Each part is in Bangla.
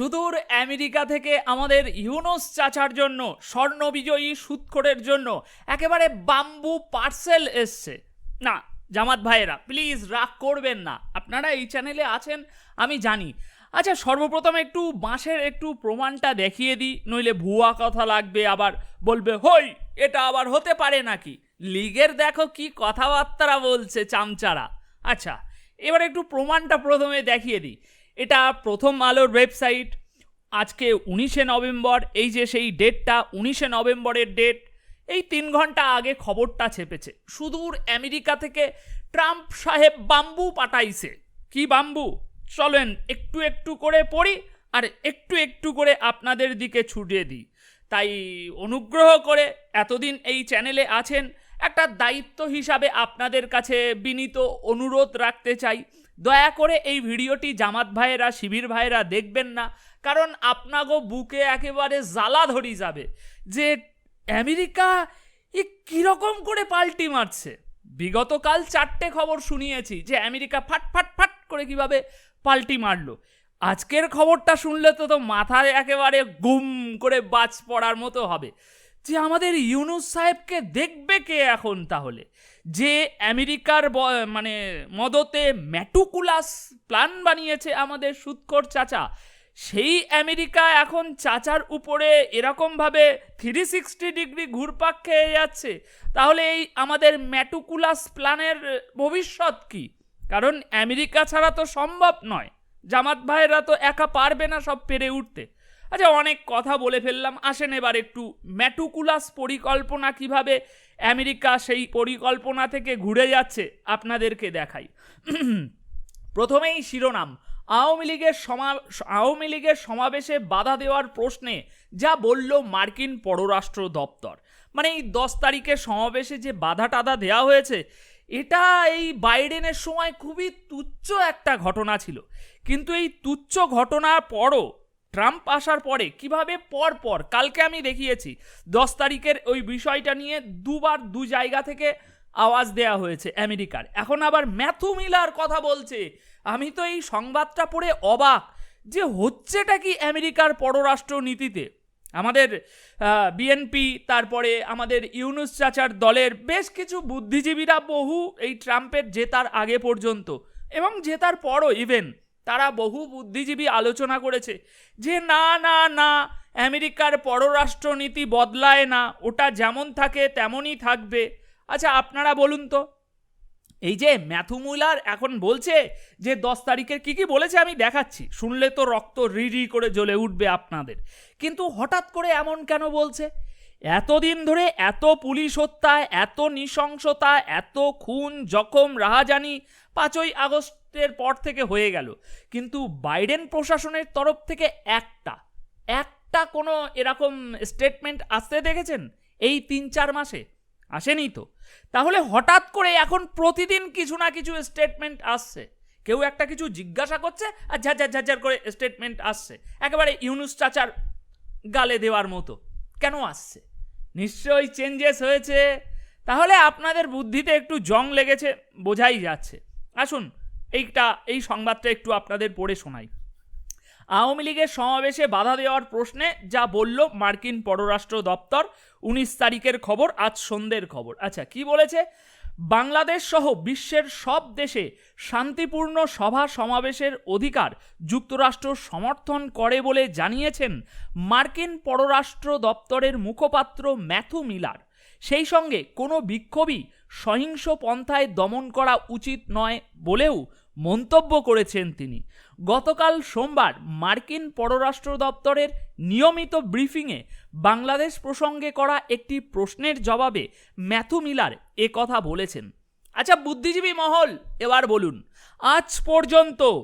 সুদূর আমেরিকা থেকে আমাদের ইউনোস চাচার জন্য স্বর্ণ বিজয়ী সুৎখোরের জন্য একেবারে বাম্বু পার্সেল এসছে। না, জামাত ভাইয়েরা প্লিজ রাগ করবেন না। আপনারা এই চ্যানেলে আছেন, আমি জানি। আচ্ছা সর্বপ্রথম একটু বাঁশের একটু প্রমাণটা দেখিয়ে দিই, নইলে ভুয়া কথা লাগবে, আবার বলবে, হই, এটা আবার হতে পারে নাকি? লিগের দেখো কি কথাবার্তারা বলছে চামচারা। আচ্ছা এবার একটু প্রমাণটা প্রথমে দেখিয়ে দিই। এটা প্রথম আলোর ওয়েবসাইট আজকে উনিশে নভেম্বর, এই যে সেই ডেটটা উনিশে নভেম্বরের ডেট এই তিন ঘণ্টা আগে খবরটা ছেপেছে। সুদূর আমেরিকা থেকে ট্রাম্প সাহেব বাম্বু পাঠাইছে। কি বাম্বু? চলেন একটু একটু করে পড়ি, আর একটু একটু করে আপনাদের দিকে ছুটিয়ে দিই। তাই অনুগ্রহ করে এতদিন এই চ্যানেলে আছেন, একটা দায়িত্ব হিসাবে আপনাদের কাছে বিনীত অনুরোধ রাখতে চাই। দয়া করে এই ভিডিওটি জামাত ভাইয়েরা, শিবির ভাইয়েরা দেখবেন না, কারণ আপনাগো বুকে একেবারে জ্বালা ধরি যাবে যে আমেরিকা এ কীরকম করে পাল্টি মারছে। বিগতকাল চারটে খবর শুনিয়েছি যে আমেরিকা ফাট ফাট ফাট করে কীভাবে পাল্টি মারলো। আজকের খবরটা শুনলে তো তো মাথায় একেবারে গুম করে বাজ পড়ার মতো হবে। যে আমাদের ইউনুস সাহেবকে দেখবে কে এখন তাহলে? যে আমেরিকার মানে মদতে ম্যাটুকুলাস প্ল্যান বানিয়েছে আমাদের সুৎকর চাচা, সেই আমেরিকা এখন চাচার উপরে এরকমভাবে থ্রি সিক্সটি ডিগ্রি ঘুরপাক খেয়ে যাচ্ছে। তাহলে এই আমাদের ম্যাটুকুলাস প্ল্যানের ভবিষ্যৎ কি? কারণ আমেরিকা ছাড়া তো সম্ভব নয়। জামাত ভাইয়েরা তো একা পারবে না সব পেরে উঠতে। আচ্ছা অনেক কথা বলে ফেললাম। আসেন এবার একটু ম্যাটুকুলাস পরিকল্পনা কীভাবে আমেরিকা সেই পরিকল্পনা থেকে ঘুরে যাচ্ছে আপনাদেরকে দেখাই। প্রথমেই শিরোনাম, আওয়ামী লীগের সমা, আওয়ামী লীগের সমাবেশে বাধা দেওয়ার প্রশ্নে যা বলল মার্কিন পররাষ্ট্র দপ্তর। মানে এই দশ তারিখের সমাবেশে যে বাধা টাধা দেওয়া হয়েছে, এটা এই বাইডেনের সময় খুবই তুচ্ছ একটা ঘটনা ছিল। কিন্তু এই তুচ্ছ ঘটনার পরও ট্রাম্প আসার পরে কীভাবে পর পর, কালকে আমি দেখিয়েছি, দশ তারিখের ওই বিষয়টা নিয়ে দুবার দু জায়গা থেকে আওয়াজ দেয়া হয়েছে আমেরিকার। এখন আবার ম্যাথু মিলার কথা বলছে। আমি তো এই সংবাদটা পড়ে অবাক যে হচ্ছেটা কি আমেরিকার পররাষ্ট্র নীতিতে। আমাদের বিএনপি তারপরে আমাদের ইউনুস চাচার দলের বেশ কিছু বুদ্ধিজীবীরা বহু এই ট্রাম্পের জেতার আগে পর্যন্ত এবং জেতার পরও ইভেন তারা বহু বুদ্ধিজীবী আলোচনা করেছে যে না না না, আমেরিকার পররাষ্ট্রনীতি বদলায় না, ওটা যেমন থাকে তেমনই থাকবে। আচ্ছা আপনারা বলুন তো, এই যে ম্যাথু মুলার এখন বলছে যে দশ তারিখের কি কি বলেছে আমি দেখাচ্ছি, শুনলে তো রক্ত রি রি করে জ্বলে উঠবে আপনাদের। কিন্তু হঠাৎ করে এমন কেন বলছে? এতদিন ধরে এত পুলিশ হত্যা, এত নৃশংসতা, এত খুন, জখম, রাহাজানি পাঁচই আগস্টের পর থেকে হয়ে গেল। কিন্তু বাইডেন প্রশাসনের তরফ থেকে একটা একটা কোনো এরকম স্টেটমেন্ট আসতে দেখেছেন এই তিন চার মাসে? আসেনি তো। তাহলে হঠাৎ করে এখন প্রতিদিন কিছু না কিছু স্টেটমেন্ট আসছে। কেউ একটা কিছু জিজ্ঞাসা করছে আর ঝাঝার ঝাঝার করে স্টেটমেন্ট আসছে। একেবারে ইউনুস চাচার গালে দেওয়ার মতো। কেন আসছে? নিশ্চয়ই চেঞ্জেস হয়েছে। তাহলে আপনাদের বুদ্ধিতে একটু জং লেগেছে, বোঝাই যাচ্ছে। আসুন, এইটা, এই সংবাদটা একটু আপনাদের পড়ে শোনাই। আওয়ামী লীগের সমাবেশে বাধা দেওয়ার প্রশ্নে যা বলল মার্কিন পররাষ্ট্র দপ্তর, উনিশ তারিখের খবর, আজ সন্ধ্যের খবর। আচ্ছা কি বলেছে? বাংলাদেশ সহ বিশ্বের সব দেশে শান্তিপূর্ণ সভা সমাবেশের অধিকার যুক্তরাষ্ট্র সমর্থন করে বলে জানিয়েছেন মার্কিন পররাষ্ট্র দপ্তরের মুখপাত্র ম্যাথু মিলার। সেই সঙ্গে কোনো বিক্ষোভই সহিংস পন্থায় দমন করা উচিত নয় বলেও মন্তব্য করেছেন তিনি। গতকাল সোমবার মার্কিন পররাষ্ট্র দপ্তরের নিয়মিত ব্রিফিংয়ে বাংলাদেশ প্রসঙ্গে করা একটি প্রশ্নের জবাবে ম্যাথু মিলার এ কথা বলেছেন। আচ্ছা বুদ্ধিজীবী মহল, এবার বলুন, আজ পর্যন্ত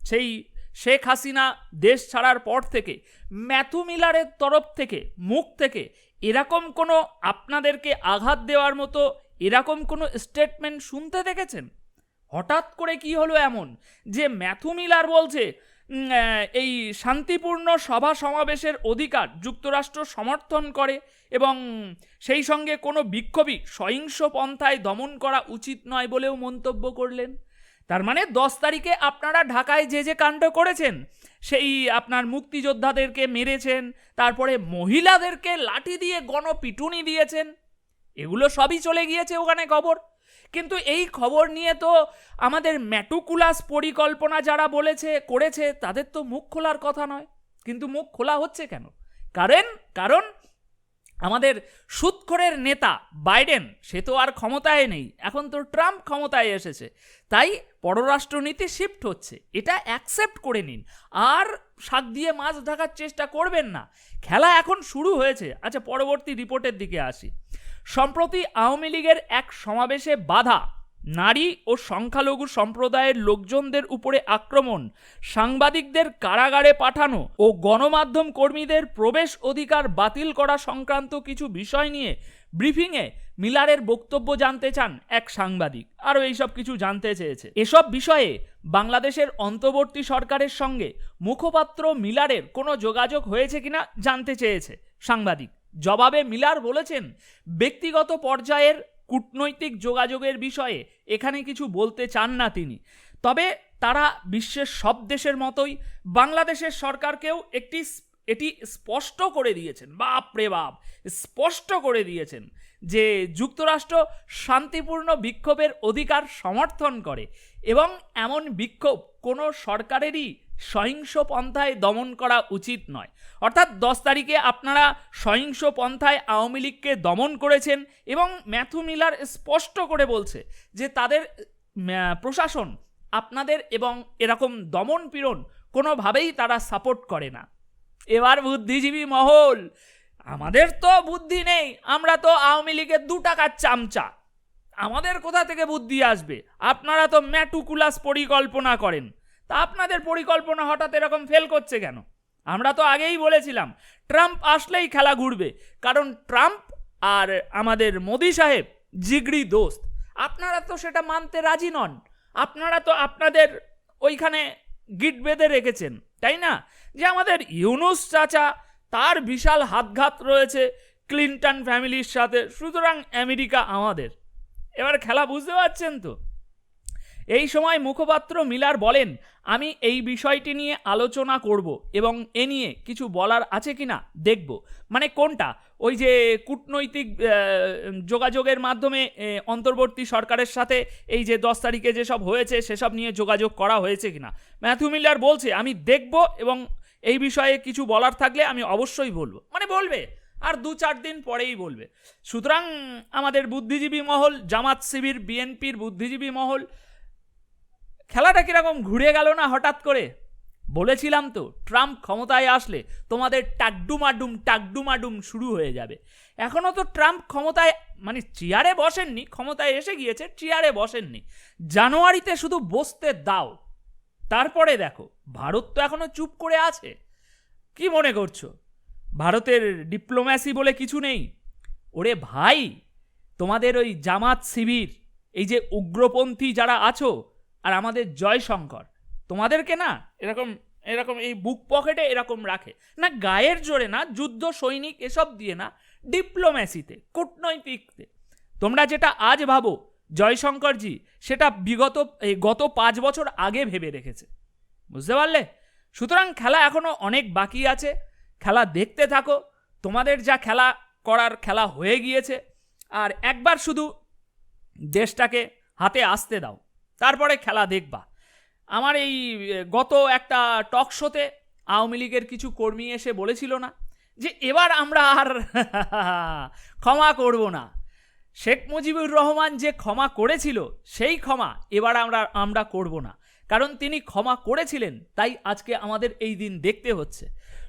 সেই শেখ হাসিনা দেশ ছাড়ার পর থেকে, ম্যাথু মিলারের তরফ থেকে, মুখ থেকে এরকম কোনো আপনাদেরকে আঘাত দেওয়ার মতো এরকম কোনো স্টেটমেন্ট শুনতে দেখেছেন? হঠাৎ করে কি হলো এমন? যে ম্যাথু মিলার বলছে এই শান্তিপূর্ণ সভা সমাবেশের অধিকার যুক্তরাষ্ট্র সমর্থন করে এবং সেই সঙ্গে কোনো বিক্ষোভী সহিংস পন্থায় দমন করা উচিত নয় বলেও মন্তব্য করলেন। তার মানে দশ তারিখে আপনারা ঢাকায় যে যে কাণ্ড করেছেন, সেই আপনার মুক্তিযোদ্ধাদেরকে মেরেছেন, তারপরে মহিলাদেরকে লাঠি দিয়ে গণপিটুনি দিয়েছেন, এগুলো সবই চলে গিয়েছে ওখানে খবর। কিন্তু এই খবর নিয়ে তো আমাদের ম্যাটুকুলাস পরিকল্পনা যারা বলেছে, করেছে, তাদের তো মুখ খোলার কথা নয়। কিন্তু মুখ খোলা হচ্ছে কেন? কারণ কারণ আমাদের সুৎখরের নেতা বাইডেন, সে তো আর ক্ষমতায় নেই। এখন তো ট্রাম্প ক্ষমতায় এসেছে। তাই পররাষ্ট্রনীতি শিফট হচ্ছে। এটা অ্যাকসেপ্ট করে নিন। আর শাক দিয়ে মাছ ঢাকার চেষ্টা করবেন না। খেলা এখন শুরু হয়েছে। আচ্ছা পরবর্তী রিপোর্টের দিকে আসি। সম্প্রতি আওয়ামী লীগের এক সমাবেশে বাধা, নারী ও সংখ্যালঘু সম্প্রদায়ের লোকজনদের উপরে আক্রমণ, সাংবাদিকদের কারাগারে পাঠানো ও গণমাধ্যম কর্মীদের প্রবেশ অধিকার বাতিল করা সংক্রান্ত কিছু বিষয় নিয়ে ব্রিফিংয়ে মিলারের বক্তব্য জানতে চান এক সাংবাদিক। আরও এইসব কিছু জানতে চেয়েছে। এসব বিষয়ে বাংলাদেশের অন্তর্বর্তী সরকারের সঙ্গে মুখপাত্র মিলারের কোনো যোগাযোগ হয়েছে কিনা জানতে চেয়েছে সাংবাদিক। জবাবে মিলার বলেছেন, ব্যক্তিগত পর্যায়ের কূটনৈতিক যোগাযোগের বিষয়ে এখানে কিছু বলতে চান না তিনি। তবে তারা বিশ্বের সব দেশের মতোই বাংলাদেশের সরকারকেও একটি এটি স্পষ্ট করে দিয়েছেন। বাপ রে বাপ, স্পষ্ট করে দিয়েছেন যে যুক্তরাষ্ট্র শান্তিপূর্ণ বিক্ষোভের অধিকার সমর্থন করে এবং এমন বিক্ষোভ কোনো সরকারেরই সহিংস পন্থায় দমন করা উচিত নয়। অর্থাৎ দশ তারিখে আপনারা সহিংস পন্থায় আওয়ামী লীগকে দমন করেছেন এবং ম্যাথু মিলার স্পষ্ট করে বলছে যে তাদের প্রশাসন আপনাদের এবং এরকম দমন পীড়ন কোনোভাবেই তারা সাপোর্ট করে না। এবার বুদ্ধিজীবী মহল, আমাদের তো বুদ্ধি নেই, আমরা তো আওয়ামী লীগের দু টাকার চামচা। আমাদের কোথা থেকে বুদ্ধি আসবে? আপনারা তো ম্যাটুকুলাস পরিকল্পনা করেন। তা আপনাদের পরিকল্পনা হঠাৎ এরকম ফেল করছে কেন? আমরা তো আগেই বলেছিলাম, ট্রাম্প আসলেই খেলা ঘুরবে। কারণ ট্রাম্প আর আমাদের মোদি সাহেব জিগড়ি দোস্ত। আপনারা তো সেটা মানতে রাজি নন। আপনারা তো আপনাদের ওইখানে গিট বেঁধে রেখেছেন, তাই না? যে আমাদের ইউনুস চাচা, তার বিশাল হাতঘাত রয়েছে ক্লিন্টন ফ্যামিলির সাথে, সুতরাং আমেরিকা আমাদের। এবার খেলা বুঝতে পারছেন তো? এই সময় মুখপাত্র মিলার বলেন, আমি এই বিষয়টি নিয়ে আলোচনা করব এবং এ নিয়ে কিছু বলার আছে কি না দেখব। মানে কোনটা? ওই যে কূটনৈতিক যোগাযোগের মাধ্যমে অন্তর্বর্তী সরকারের সাথে এই যে দশ তারিখে যেসব হয়েছে, সেসব নিয়ে যোগাযোগ করা হয়েছে কিনা? ম্যাথু মিলার বলছে, আমি দেখব এবং এই বিষয়ে কিছু বলার থাকলে আমি অবশ্যই বলব। মানে বলবে, আর দু চার দিন পরেই বলবে। সুতরাং আমাদের বুদ্ধিজীবী মহল, জামাত শিবির, বিএনপির বুদ্ধিজীবী মহল খেলাটা কীরকম ঘুরে গেল না হঠাৎ করে? বলেছিলাম তো, ট্রাম্প ক্ষমতায় আসলে তোমাদের টাকডুমাডুম টাকডুমাডুম শুরু হয়ে যাবে। এখনও তো ট্রাম্প ক্ষমতায় মানে চেয়ারে বসেননি, ক্ষমতায় এসে গিয়েছে, চেয়ারে বসেননি। জানুয়ারিতে শুধু বসতে দাও। তারপরে দেখো, ভারত তো এখনও চুপ করে আছে। কি মনে করছ? ভারতের ডিপ্লোম্যাসি বলে কিছু নেই? ওরে ভাই, তোমাদের ওই জামাত শিবির, এই যে উগ্রপন্থী যারা আছো আর আমাদের জয়শঙ্কর। তোমাদেরকে না এরকম এরকম এই বুক পকেটে এরকম রাখে। না গায়ের জোরে না, যুদ্ধ, সৈনিক এসব দিয়ে না, ডিপ্লোম্যাসিতে, কূটনৈতিকতে। তোমরা যেটা আজ ভাবো, জয়শঙ্করজি, সেটা বিগত, এই গত পাঁচ বছর আগে ভেবে রেখেছে। বুঝতে পারলে? সুতরাং খেলা এখনও অনেক বাকি আছে। খেলা দেখতে থাকো। তোমাদের যা খেলা করার খেলা হয়ে গিয়েছে। আর একবার শুধু দেশটাকে হাতে আসতে দাও। তারপরে খেলা দেখবা। আমার এই গত একটা টক শোতে আওয়ামী লীগের কিছু কর্মী এসে বলেছিল না যে এবার আমরা আর ক্ষমা করব না। শেখ মুজিবুর রহমান যে ক্ষমা করেছিল, সেই ক্ষমা এবার আমরা আমরা করব না। কারণ তিনি ক্ষমা করেছিলেন, তাই আজকে আমাদের এই দিন দেখতে হচ্ছে।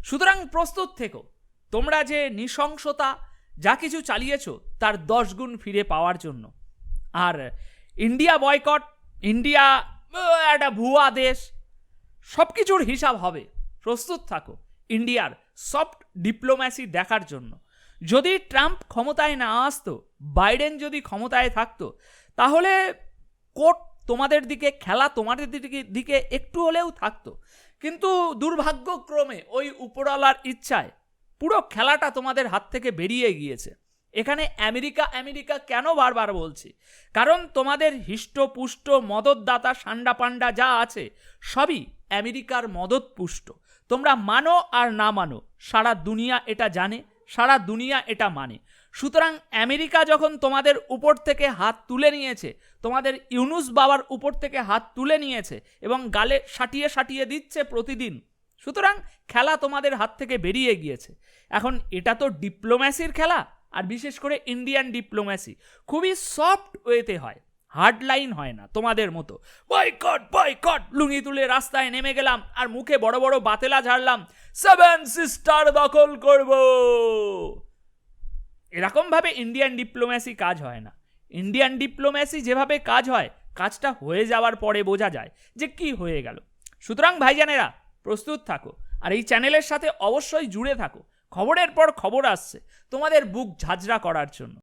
সুতরাং প্রস্তুত থেকো, তোমরা যে নৃশংসতা, যা কিছু চালিয়েছো, তার দশ গুণ ফিরে পাওয়ার জন্য। আর ইন্ডিয়া বয়কট ইন্ডিয়া, একটা ভুয়া দেশ সব কিছুর হিসাব হবে। প্রস্তুত থাকো, ইন্ডিয়ার সফট ডিপ্লোম্যাসি দেখার জন্য। যদি ট্রাম্প ক্ষমতায় না আসতো, বাইডেন যদি ক্ষমতায় থাকতো, তাহলে কোর্ট তোমাদের দিকে, খেলা তোমাদের দিকে দিকে একটু হলেও থাকতো। কিন্তু দুর্ভাগ্যক্রমে ওই উপরওয়ালার ইচ্ছায় পুরো খেলাটা তোমাদের হাত থেকে বেরিয়ে গিয়েছে। এখানে আমেরিকা আমেরিকা কেন বারবার বলছি? কারণ তোমাদের হিষ্টপুষ্ট, মদতদাতা সান্ডা পান্ডা যা আছে, সবই আমেরিকার মদতপুষ্ট। তোমরা মানো আর না মানো, সারা দুনিয়া এটা জানে, সারা দুনিয়া এটা মানে। সুতরাং আমেরিকা যখন তোমাদের উপর থেকে হাত তুলে নিয়েছে, তোমাদের ইউনুস বাবার উপর থেকে হাত তুলে নিয়েছে এবং গালে সাটিয়ে সাটিয়ে দিচ্ছে প্রতিদিন, সুতরাং খেলা তোমাদের হাত থেকে বেরিয়ে গিয়েছে। এখন এটা তো ডিপ্লোম্যাসির খেলা আর বিশেষ করে ইন্ডিয়ান ডিপ্লোম্যাসি খুবই সফট ওয়েতে হয় হার্ড লাইন হয় না তোমাদের মতো। বয়কট বয়কট লুঙ্গি তুলে রাস্তায় নেমে গেলাম আর মুখে বড় বড় বাতেলা ঝাড়লাম সেভেন সিস্টার দখল করব। এরকমভাবে ইন্ডিয়ান ডিপ্লোম্যাসি কাজ হয় না। ইন্ডিয়ান ডিপ্লোম্যাসি যেভাবে কাজ হয়, কাজটা হয়ে যাওয়ার পরে বোঝা যায় যে কি হয়ে গেল। সুতরাং ভাইজানেরা, প্রস্তুত থাকো। আর এই চ্যানেলের সাথে অবশ্যই জুড়ে থাকো। খবরের পর খবর আসছে। তোমাদের বুক ঝাঁঝরা করার জন্য।